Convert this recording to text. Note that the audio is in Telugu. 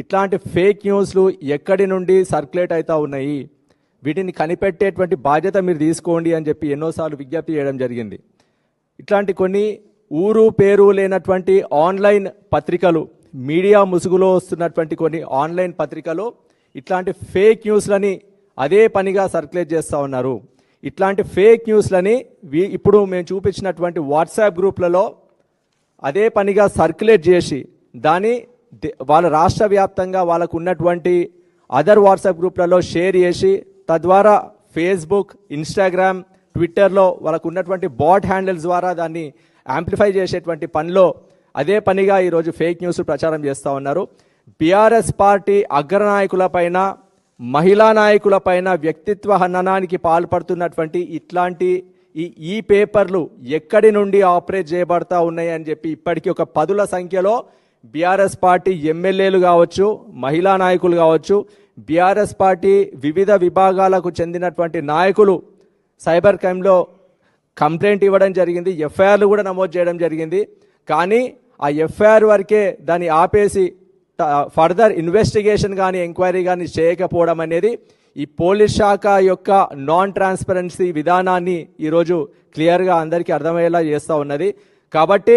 ఇట్లాంటి ఫేక్ న్యూస్లు ఎక్కడి నుండి సర్క్యులేట్ అవుతా ఉన్నాయి? వీటిని కనిపెట్టేటువంటి బాధ్యత మీరు తీసుకోండి అని చెప్పి ఎన్నోసార్లు విజ్ఞప్తి చేయడం జరిగింది. ఇట్లాంటి కొన్ని ఊరు పేరు లేనటువంటి ఆన్లైన్ పత్రికలు మీడియా ముసుగులో వస్తున్నటువంటి కొన్ని ఆన్లైన్ పత్రికలు ఇట్లాంటి ఫేక్ న్యూస్లని అదే పనిగా సర్క్యులేట్ చేస్తూ ఉన్నారు. ఇట్లాంటి ఫేక్ న్యూస్లని ఇప్పుడు మేము చూపించినటువంటి వాట్సాప్ గ్రూప్లలో అదే పనిగా సర్క్యులేట్ చేసి దాన్ని వాళ్ళ రాష్ట్ర వ్యాప్తంగా వాళ్ళకు ఉన్నటువంటి అదర్ వాట్సాప్ గ్రూప్లలో షేర్ చేసి తద్వారా ఫేస్బుక్ ఇన్స్టాగ్రామ్ ట్విట్టర్లో వాళ్ళకు ఉన్నటువంటి బాట్ హ్యాండిల్స్ ద్వారా దాన్ని యాంప్లిఫై చేసేటువంటి పనిలో అదే పనిగా ఈరోజు ఫేక్ న్యూస్ ప్రచారం చేస్తూ ఉన్నారు. బీఆర్ఎస్ పార్టీ అగ్రనాయకులపైన మహిళా నాయకులపైన వ్యక్తిత్వ హననానికి పాల్పడుతున్నటువంటి ఇట్లాంటి ఈ ఈ పేపర్లు ఎక్కడి నుండి ఆపరేట్ చేయబడతా ఉన్నాయి అని చెప్పి ఇప్పటికీ ఒక పదుల సంఖ్యలో బీఆర్ఎస్ పార్టీ ఎమ్మెల్యేలు కావచ్చు మహిళా నాయకులు కావచ్చు బీఆర్ఎస్ పార్టీ వివిధ విభాగాలకు చెందినటువంటి నాయకులు సైబర్ క్రైమ్లో కంప్లైంట్ ఇవ్వడం జరిగింది ఎఫ్ఐఆర్లు కూడా నమోదు చేయడం జరిగింది. కానీ ఆ ఎఫ్ఐఆర్ వరకే దాన్ని ఆపేసి ఫర్దర్ ఇన్వెస్టిగేషన్ కానీ ఎంక్వైరీ కానీ చేయకపోవడం అనేది ఈ పోలీస్ శాఖ యొక్క నాన్ ట్రాన్స్పరెన్సీ విధానాన్ని ఈరోజు క్లియర్గా అందరికీ అర్థమయ్యేలా చేస్తూ ఉన్నది. కాబట్టి